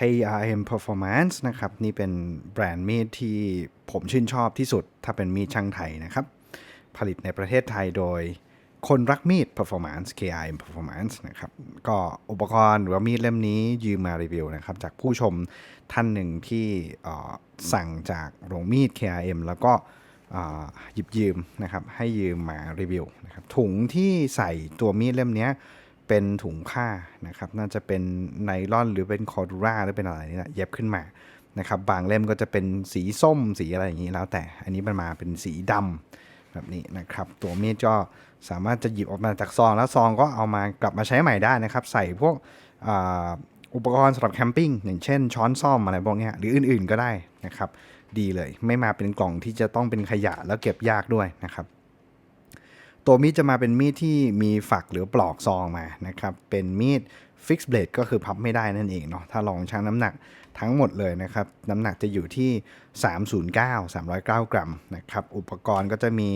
KRM Performance นะครับ นี่เป็นแบรนด์มีดที่ผมชื่นชอบที่สุด ถ้าเป็นมีดช่างไทยนะครับ ผลิตในประเทศไทยโดยคนรักมีด Performance KRM Performance นะครับ ก็อุปกรณ์หรือว่ามีดเล่มนี้ยืมมารีวิวนะครับ จากผู้ชมท่านหนึ่งที่สั่งจากโรงมีด KRM แล้วก็หยิบยืมนะครับ ให้ยืมมารีวิวนะครับ ถุงที่ใส่ตัวมีดเล่มนี้ เป็นถุงผ้านะครับ น่าจะเป็นไนลอนหรือเป็นคอร์ดูราหรือเป็นอะไรนี่แหละเย็บขึ้นมานะครับ บางเล่มก็จะเป็นสีส้มสีอะไรอย่างนี้แล้วแต่ อันนี้มันมาเป็นสีดำแบบนี้นะครับ ตัวมีดก็สามารถจะหยิบออกมาจากซอง แล้วซองก็เอามากลับมาใช้ใหม่ได้นะครับ ใส่พวกอ,อุปกรณ์สำหรับแคมปิ้งอย่างเช่น ช้อนซ่อมอะไรพวกนี้หรืออื่นๆก็ได้นะครับ ดีเลย ไม่มาเป็นกล่องที่จะต้องเป็นขยะแล้วเก็บยากด้วยนะครับ ตัวมีดจะมาเป็นมีดที่มีฝักหรือปลอกซองมานะครับ เป็นมีดฟิกซ์เบลดก็คือพับไม่ได้นั่นเองเนาะ ถ้าลองชั่งน้ำหนักทั้งหมดเลยนะครับ น้ำหนักจะอยู่ที่ 309 309 กรัมนะครับ อุปกรณ์ก็จะมี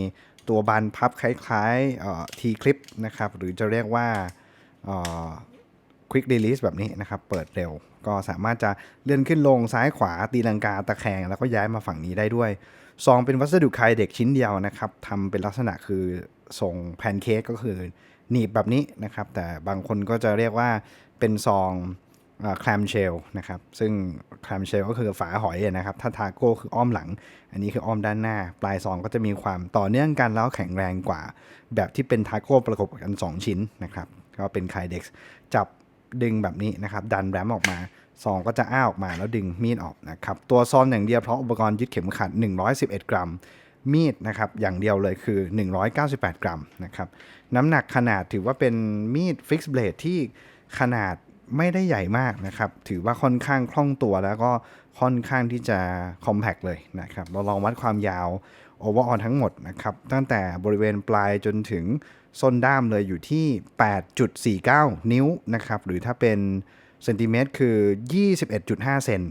ตัวบานพับคล้ายๆทีคลิปนะครับ หรือจะเรียกว่าควิก e ีลิสแบบนี้นะครับ เปิดเร็ว ก็สามารถจะเลื่อนขึ้นลงซ้ายขวาตีลังกาตะแคง แล้วก็ย้ายมาฝั่งนี้ได้ด้วย ซองเป็นวัสดุคายเด็กชิ้นเดียวนะครับทำเป็นลักษณะคือ ทรงแพนเค้กก็คือหนีบแบบนี้นะครับ แต่บางคนก็จะเรียกว่าเป็นซองแคลมเชลนะครับ ซึ่งแคลมเชลก็คือฝาหอยนะครับ ถ้าทาโก้คืออ้อมหลัง อันนี้คืออ้อมด้านหน้า ปลายซองก็จะมีความต่อเนื่องกันแล้วแข็งแรงกว่า แบบที่เป็นทาโก้ประกบกัน 2 ชิ้นนะครับ ก็เป็นไคเด็กจับดึงแบบนี้นะครับ ดันแรมออกมา ซองก็จะอ้าออกมาแล้วดึงมีดออกนะครับ ตัวซองอย่างเดียวเพราะอุปกรณ์ยึดเข็มขัด 111 กรัม มีดนะครับอย่างเดียวเลยคือ 198 กรัมนะครับน้ำหนักขนาดถือว่าเป็นมีดฟิกซ์เบลดที่ขนาดไม่ได้ใหญ่มากนะครับ ถือว่าค่อนข้างคล่องตัวแล้วก็ค่อนข้างที่จะคอมแพกเลยนะครับ เราลองวัดความยาวโอเวอร์ออทั้งหมดนะครับ ตั้งแต่บริเวณปลายจนถึงส้นด้ามเลยอยู่ที่ 8.49 นิ้วนะครับ หรือถ้าเป็นเซนติเมตรคือ 21.5 เซน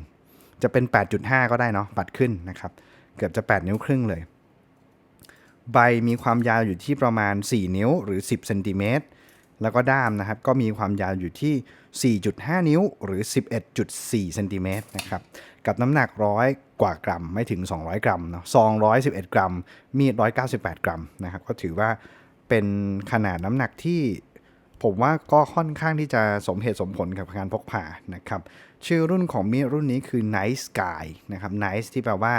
จะเป็น 8.5 ก็ได้เนาะปัดขึ้นนะครับ เกือบจะ 8 นิ้วครึ่งเลย ใบมีความยาวอยู่ที่ประมาณ 4 นิ้วหรือ 10เซนติเมตรแล้วก็ด้ามนะครับก็มีความยาวอยู่ที่ 4.5 นิ้วหรือ 11.4เซนติเมตรนะครับกับน้ำหนักร้อยกว่ากรัมไม่ถึง 200 กรัมเนาะซอง111 กรัม มีด 198 กรัมนะครับก็ถือว่าเป็นขนาดน้ำหนักที่ ผมว่าก็ค่อนข้างที่จะสมเหตุสมผลกับการพกพานะครับ ชื่อรุ่นของมีดรุ่นนี้คือ Nice Guy นะครับ Nice ที่แปลว่า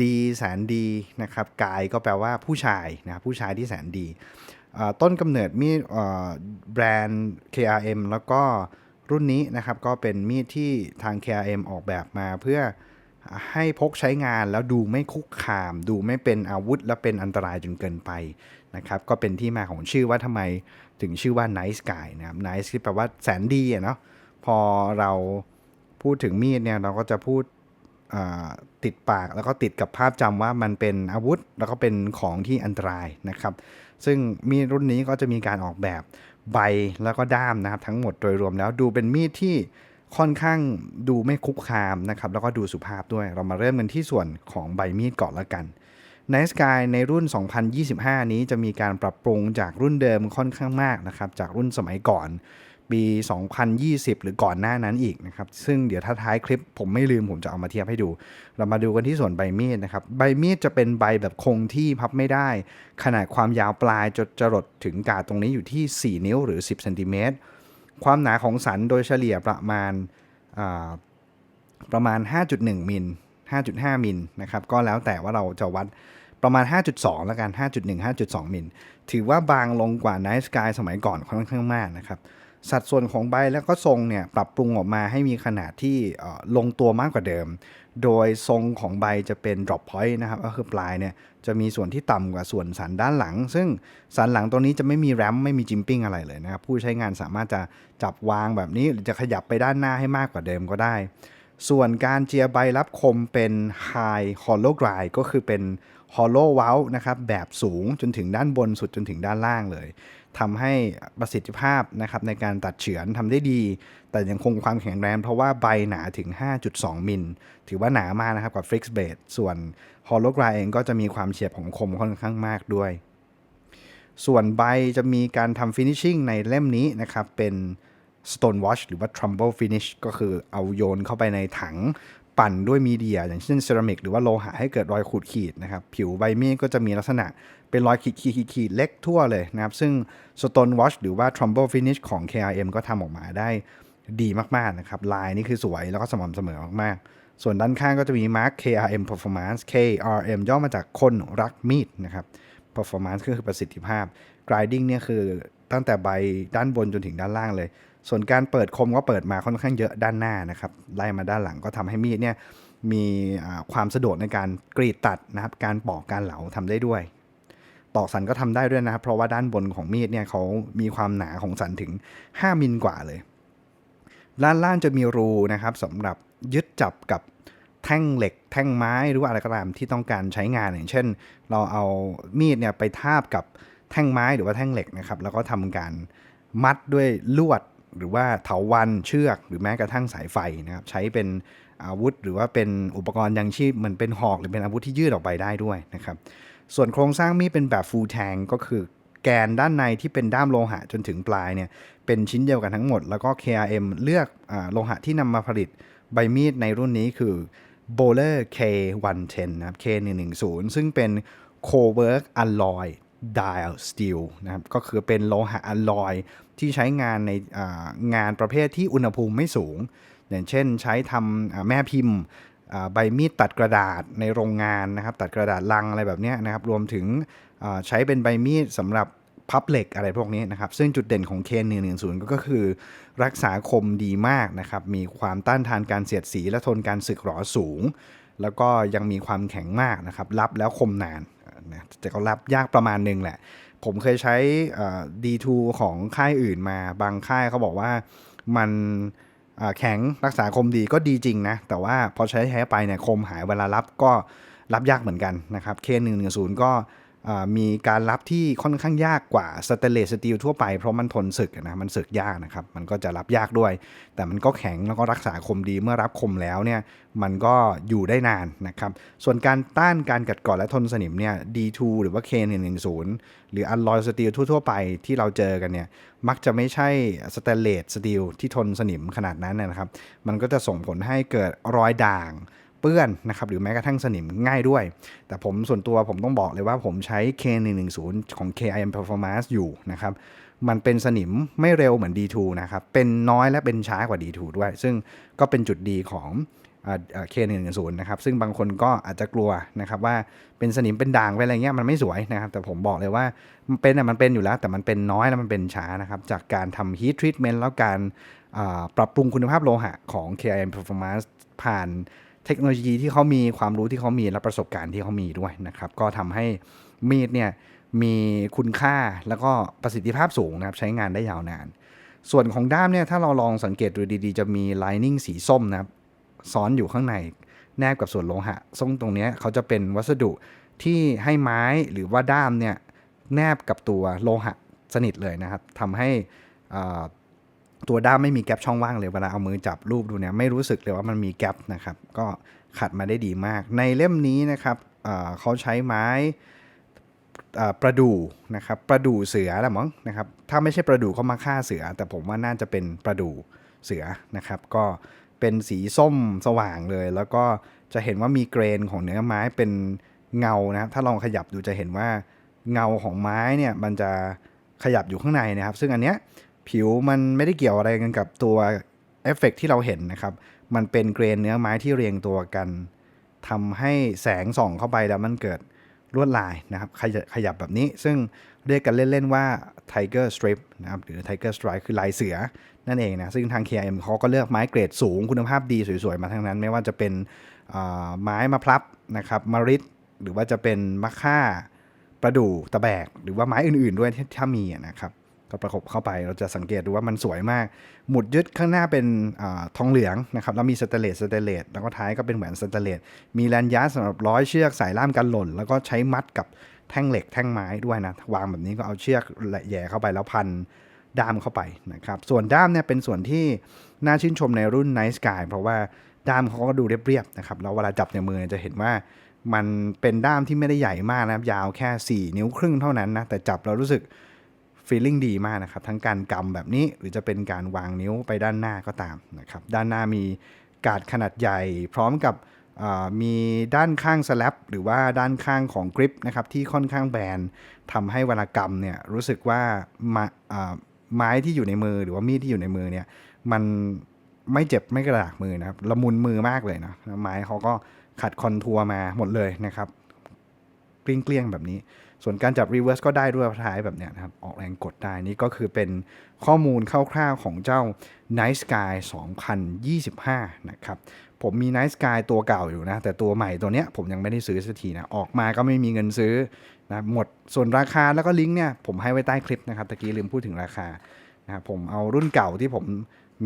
ดีแสนดีนะครับ Guy ก็แปลว่าผู้ชายนะครับผู้ชายที่แสนดี ต้นกำเนิดมีดแบรนด์ KRM แล้วก็รุ่นนี้นะครับก็เป็นมีดที่ทาง KRM ออกแบบมาเพื่อ ให้พกใช้งานแล้วดูไม่คุกคาม ดูไม่เป็นอาวุธและเป็นอันตรายจนเกินไปนะครับก็เป็นที่มาของชื่อว่าทำไมถึงชื่อว่า Nice Guy นะครับ Nice ที่แปลว่าแสนดีอะเนาะพอเราพูดถึงมีดเนี่ยเราก็จะพูดติดปากแล้วก็ติดกับภาพจำว่ามันเป็นอาวุธ แล้วก็เป็นของที่อันตรายนะครับ ซึ่งมีดรุ่นนี้ก็จะมีการออกแบบใบแล้วก็ด้ามนะครับ ทั้งหมดโดยรวมแล้วดูเป็นมีดที่ ค่อนข้างดูไม่คุกคามนะครับแล้วก็ดูสุภาพด้วย เรามาเริ่มกันที่ส่วนของใบมีดก่อนละกัน n i c e Sky ในรุ่น 2025 นี้จะมีการปรับปรุงจากรุ่นเดิมค่อนข้างมากนะครับจากรุ่นสมัยก่อนปี 2020 หรือก่อนหน้านั้นอีกนะครับ ซึ่งเดี๋ยวถ้าท้ายคลิปผมไม่ลืมผมจะเอามาเทียบให้ดู เรามาดูกันที่ส่วนใบมีดนะครับ ใบมีดจะเป็นใบแบบคงที่พับไม่ได้ ขนาดความยาวปลายจดจรดถึงกาดตรงนี้อยู่ที่ 4 นิ้วหรือ 10 เซนติเมตร ความหนาของสันโดยเฉลี่ยประมาณาประมาณ 5.1 มิล 5.5 มิลนะครับ ก็แล้วแต่ว่าเราจะวัดประมาณ 5.2 แล้วกัน 5.1 5.2 มิล ถือว่าบางลงกว่า Night Sky สมัยก่อนค่อนข้างมากนะครับ สัดส่วนของใบแล้วก็ทรงเนี่ยปรับปรุงออกมาให้มีขนาดที่ลงตัวมากกว่าเดิม โดยทรงของใบจะเป็น drop point นะครับก็คือปลายเนี่ยจะมีส่วนที่ต่ำกว่าส่วนสันด้านหลัง ซึ่งสันหลังตรงนี้จะไม่มีแรมไม่มีจิมปิ้งอะไรเลยนะครับ ผู้ใช้งานสามารถจะจับวางแบบนี้ หรือจะขยับไปด้านหน้าให้มากกว่าเดิมก็ได้ ส่วนการเจียใบรับคมเป็น High Hollow Grind ก็คือเป็น Hollow w o w นะครับแบบสูงจนถึงด้านบนสุดจนถึงด้านล่างเลย ทำให้ประสิทธิภาพนะครับในการตัดเฉือนทำได้ดี แต่ยังคงความแข็งแรงเพราะว่าใบหนาถึง 5.2 มิล ถือว่าหนามากนะครับกับ Fix Blade ส่วน Hollow Grind เองก็จะมีความเฉียบของคมค่อนข้างมากด้วย ส่วนใบจะมีการทำฟินิชชิ่งในเล่มนี้นะครับเป็น stone wash หรือว่า trumble finish ก็คือเอาโยนเข้าไปในถัง ปั่นด้วยมีเดีย อย่างเช่นเซรามิกหรือว่าโลหะให้เกิดรอยขูดขีดนะครับ ผิวใบมีดก็จะมีลักษณะเป็นรอยขีดขีดขีดขีดเล็กทั่วเลยนะครับ ซึ่ง stone wash หรือว่า trumble finish ของ KRM ก็ทำออกมาได้ดีมากๆนะครับ ลายนี่คือสวยแล้วก็สม่ำเสมอมากๆ ส่วนด้านข้างก็จะมีมาร์ก KRM Performance KRM ย่อมาจากคนรักมีดนะครับ performance ก็คือประสิทธิภาพ grinding เนี่ยคือตั้งแต่ใบด้านบนจนถึงด้านล่างเลย ส่วนการเปิดคมก็เปิดมาค่อนข้างเยอะด้านหน้านะครับไล่มาด้านหลังก็ทำให้มีดเนี่ยมีความสะดวกในการกรีดตัดนะครับ การปอกการเหลาทำได้ด้วย ตอกสันก็ทำได้ด้วยนะครับ เพราะว่าด้านบนของมีดเนี่ยเขามีความหนาของสันถึง 5 มิลกว่าเลยด้านล่างจะมีรูนะครับสำหรับยึดจับกับแท่งเหล็ก แท่งไม้หรือว่าอะไรก็ตามที่ต้องการใช้งานอย่างเช่น เราเอามีดเนี่ยไปทาบกับแท่งไม้หรือว่าแท่งเหล็กนะครับ แล้วก็ทำการมัดด้วยลวด หรือว่าเถาวันเชือกหรือแม้กระทั่งสายไฟนะครับใช้เป็นอาวุธ หรือว่าเป็นอุปกรณ์ยังชีพเหมือนเป็นหอกหรือเป็นอาวุธที่ยืดออกไปได้ด้วยนะครับส่วนโครงสร้างมีดเป็นแบบ full tank ก็คือแกนด้านในที่เป็นด้ามโลหะจนถึงปลายเนี่ยเป็นชิ้นเดียวกันทั้งหมด แล้วก็ KRM เลือกอโลหะที่นำมาผลิตใบมีดในรุ่นนี้คือ Bowler K110 นะครับ K110 ซึ่งเป็น Cowork Alloy Dial Steel นะครับก็คือเป็นโลหะอลลอย ที่ใช้งานในงานประเภทที่อุณหภูมิไม่สูง อย่างเช่นใช้ทำแม่พิมพ์ใบมีดตัดกระดาษในโรงงานนะครับ ตัดกระดาษลังอะไรแบบนี้นะครับ รวมถึงใช้เป็นใบมีดสำหรับพับเหล็กอะไรพวกนี้นะครับ ซึ่งจุดเด่นของ K110 ก็คือ รักษาคมดีมากนะครับ มีความต้านทานการเสียดสีและทนการสึกหรอสูง แล้วก็ยังมีความแข็งมากนะครับ รับแล้วคมนานนะแต่ก็รับยากประมาณนึงแหละ ผมเคยใช้ดีทูของค่ายอื่นมา บางค่ายเขาบอกว่ามันแข็งรักษาคมดีก็ดีจริงนะ แต่ว่าพอใช้ใช้ไปเนี่ยคมหายเวลารับก็รับยากเหมือนกันนะครับ K110 ก็อ่า มีการรับที่ค่อนข้างยากกว่าสเตเลสสตีลทั่วไปเพราะมันทนสึกนะมันสึกยากนะครับ มันก็จะรับยากด้วย แต่มันก็แข็งแล้วก็รักษาคมดีเมื่อรับคมแล้วเนี่ยมันก็อยู่ได้นานนะครับ ส่วนการต้านการกัดกร่อนและทนสนิมเนี่ย D2 หรือว่า K110 หรืออัลลอยสตีลทั่ว ๆ ไปที่เราเจอกันเนี่ยมักจะไม่ใช่สแตเลสสตีลที่ทนสนิมขนาดนั้นนะครับ มันก็จะส่งผลให้เกิดรอยด่าง เปื้อนนะครับหรือแม้กระทั่งสนิมง่ายด้วย แต่ผมส่วนตัวผมต้องบอกเลยว่าผมใช้ K110 ของ KIM Performance อยู่นะครับมันเป็นสนิมไม่เร็วเหมือน D2 นะครับ เป็นน้อยและเป็นช้ากว่า D2 ด้วย ซึ่งก็เป็นจุดดีของอ่าอ่า K110 นะครับซึ่งบางคนก็อาจจะกลัวนะครับว่าเป็นสนิมเป็นด่างเป็นอะไรเงี้ยมันไม่สวยนะครับ แต่ผมบอกเลยว่ามันเป็นอะมันเป็นอยู่แล้ว แต่มันเป็นน้อยแล้วมันเป็นช้านะครับ จากการทำ heat treatment แล้วการปรับปรุงคุณภาพโลหะของ KIM Performance ผ่าน เทคโนโลยีที่เขามีความรู้ที่เขามีและประสบการณ์ที่เขามีด้วยนะครับ ก็ทำให้มีดเนี่ยมีคุณค่าแล้วก็ประสิทธิภาพสูงนะครับใช้งานได้ยาวนาน ส่วนของด้ามเนี่ยถ้าเราลองสังเกตดูดีๆ จะมีไลนิ่งสีส้มนะครับซ้อนอยู่ข้างในแนบกับส่วนโลหะซึ่งตรงนี้เขาจะเป็นวัสดุที่ให้ไม้หรือว่าด้ามเนี่ยแนบกับตัวโลหะสนิทเลยนะครับทำให้อ่า ตัวด้ามไม่มีแกลบช่องว่างเลยเวลาเอามือจับรูปดูเนี่ยไม่รู้สึกเลยว่ามันมีแกลบนะครับ ก็ขัดมาได้ดีมาก ในเล่มนี้นะครับเขาใช้ไม้ประดู่นะครับประดู่เสือแหละมั้งนะครับถ้าไม่ใช่ประดู่เขามาฆ่าเสือ แต่ผมว่าน่าจะเป็นประดู่เสือนะครับ ก็เป็นสีส้มสว่างเลย แล้วก็จะเห็นว่ามีเกรนของเนื้อไม้เป็นเงานะครับถ้าลองขยับดูจะเห็นว่าเงาของไม้เนี่ยมันจะขยับอยู่ข้างในนะครับ ซึ่งอันเนี้ย ผิวมันไม่ได้เกี่ยวอะไรกันกับตัวเอฟเฟกต์ที่เราเห็นนะครับ มันเป็นเกรนเนื้อไม้ที่เรียงตัวกันทำให้แสงส่องเข้าไปแล้วมันเกิดลวดลายนะครับ ขยับขยับแบบนี้ ซึ่งเรียกกันเล่น ๆ ว่า Tiger Strip นะครับ หรือ Tiger Strike คือลายเสือ นั่นเองนะ ซึ่งทาง KM เขาก็เลือกไม้เกรดสูงคุณภาพดีสวย ๆ มาทั้งนั้น ไม่ว่าจะเป็นไม้มะพร้าวนะครับมะริด หรือว่าจะเป็นมะค่าประดู่ตะแบก หรือว่าไม้อื่น ๆ ด้วยที่ถ้ามีนะครับ ก็ประกบเข้าไปเราจะสังเกตดูว่ามันสวยมาก หมุดยึดข้างหน้าเป็นอทองเหลืองนะครับแล้วมีสเตเลสสเตเลสแล้วก็ท้ายก็เป็นแหวนสเตเลสมีแลนยาร์ดสำหรับร้อยเชือกสายล่ามกันหล่น แล้วก็ใช้มัดกับแท่งเหล็กแท่งไม้ด้วยนะวางแบบนี้ก็เอาเชือกแหย่เข้าไปแล้วพันด้ามเข้าไปนะครับส่วนด้ามเนี่ยเป็นส่วนที่น่าชื่นชมในรุ่น Night Sky เพราะว่าด้ามเขาก็ดูเรียบๆนะครับแล้วเวลาจับในมือจะเห็นว่ามันเป็นด้ามที่ไม่ได้ใหญ่มากนะครับยาวแค่ 4 นิ้วครึ่งเท่านั้นนะแต่จับแล้วรู้สึก ฟีลลิ่งดีมากนะครับ ทั้งการกำแบบนี้หรือจะเป็นการวางนิ้วไปด้านหน้าก็ตามนะครับ ด้านหน้ามีกาดขนาดใหญ่ พร้อมกับมีด้านข้างสลับหรือว่าด้านข้างของกริปนะครับที่ค่อนข้างแบนทำให้เวลากำเนี่ยรู้สึกว่ามาอ่าไม้ที่อยู่ในมือหรือว่ามีดที่อยู่ในมือเนี่ยมันไม่เจ็บไม่กระดากมือนะครับละมุนมือมากเลยนะไม้เขาก็ขัดคอนทัวร์มาหมดเลยนะครับเกลี้ยงๆแบบนี้ ส่วนการจับ reverse ก็ได้ด้วยท้ายแบบเนี้ยนะครับ ออกแรงกดได้นี่ก็คือเป็นข้อมูลคร่าวๆของเจ้า Night Sky 2025 นะครับ ผมมี Night Sky ตัวเก่าอยู่นะ แต่ตัวใหม่ตัวเนี้ยผมยังไม่ได้ซื้อสักทีนะ ออกมาก็ไม่มีเงินซื้อนะหมดส่วนราคาแล้วก็ลิงก์เนี่ยผมให้ไว้ใต้คลิปนะครับตะกี้ลืมพูดถึงราคานะครับผมเอารุ่นเก่าที่ผม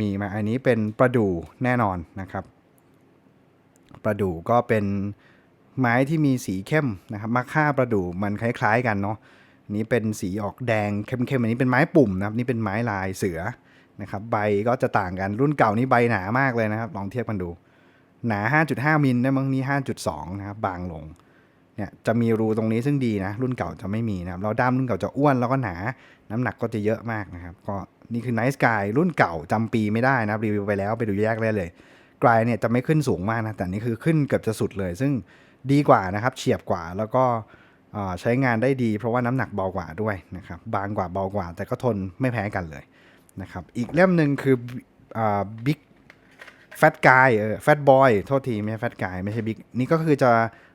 มีมาอันนี้เป็นประดูแน่นอนนะครับ ประดูก็เป็น ไม้ที่มีสีเข้มนะครับมาค่าประดู่มันคล้ายๆกันเนาะนี้เป็นสีออกแดงเข้มๆอันนี้เป็นไม้ปุ่มนะครับนี่เป็นไม้ลายเสือนะครับใบก็จะต่างกันรุ่นเก่านี่ใบหนามากเลยนะครับลองเทียบกันดู หนา 5.5มิลนะบางนี้5.2นะครับบางลงเนี่ยจะมีรูตรงนี้ซึ่งดีนะ รุ่นเก่าจะไม่มีนะครับแล้วด้ามรุ่นเก่าจะอ้วนแล้วก็หนา น้ำหนักก็จะเยอะมากนะครับ ก็นี่คือ Nice Sky รุ่นเก่าจำปีไม่ได้นะครับรีวิวไปแล้วไปดูแยกได้เลย กลายเนี่ยจะไม่ขึ้นสูงมากนะแต่นี่คือขึ้นเกือบจะสุดเลย ซึ่ง ดีกว่านะครับเฉียบกว่าแล้วก็ใช้งานได้ดี เพราะว่าน้ำหนักเบากว่าด้วยนะครับบางกว่าเบากว่า แต่ก็ทนไม่แพ้กันเลยนะครับอีกเล่มหนึ่งคือบิ๊กแฟตกายเออแฟตบอยโทษทีไม่ใช่แฟตกายไม่ใช่บิ๊กนี่ก็คือจะ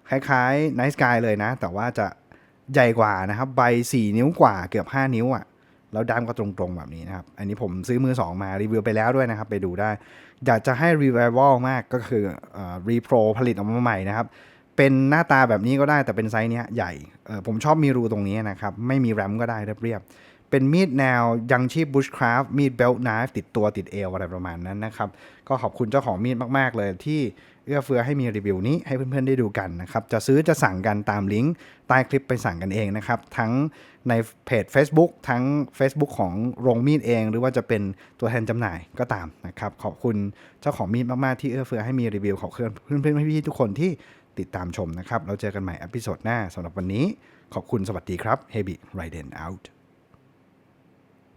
คล้ายๆ Nice Guy เลยนะ แต่ว่าจะใหญ่กว่านะครับใบ 4 นิ้วกว่าเกือบ 5 นิ้วอะ่ะแล้วด้ามก็ตรงๆแบบนี้นะครับ อันนี้ผมซื้อมือ 2 มารีวิวไปแล้วด้วยนะครับ ไปดูได้ อยากจะให้ Revival มากก็คือเอ่อ Repro ผลิตออกมาใหม่นะครับ เป็นหน้าตาแบบนี้ก็ได้แต่เป็นไซส์เนี้ยใหญ่เออผมชอบมีรูตรงนี้นะครับ ไม่มีแรมก็ได้เรียบๆเป็นมีดแนวยังชีพบุชคราฟมีดเบลต์ไนฟ์ติดตัวติดเอวอะไรประมาณนั้นนะครับ ก็ขอบคุณเจ้าของมีดมากๆเลยที่เอื้อเฟื้อให้มีรีวิวนี้ให้เพื่อนๆได้ดูกันนะครับ จะซื้อจะสั่งกันตามลิงก์ใต้คลิปไปสั่งกันเองนะครับ ทั้งในเพจ Facebook ทั้ง Facebook ของโรงมีดเอง หรือว่าจะเป็นตัวแทนจำหน่ายก็ตามนะครับ ขอบคุณเจ้าของมีดมากๆที่เอื้อเฟื้อให้มีรีวิวของเพื่อนเพื่อนๆพี่ๆทุกคนที่ ติดตามชมนะครับเราเจอกันใหม่อพิโซดหน้าสำหรับวันนี้ขอบคุณสวัสดีครับ Heavy r i d e n out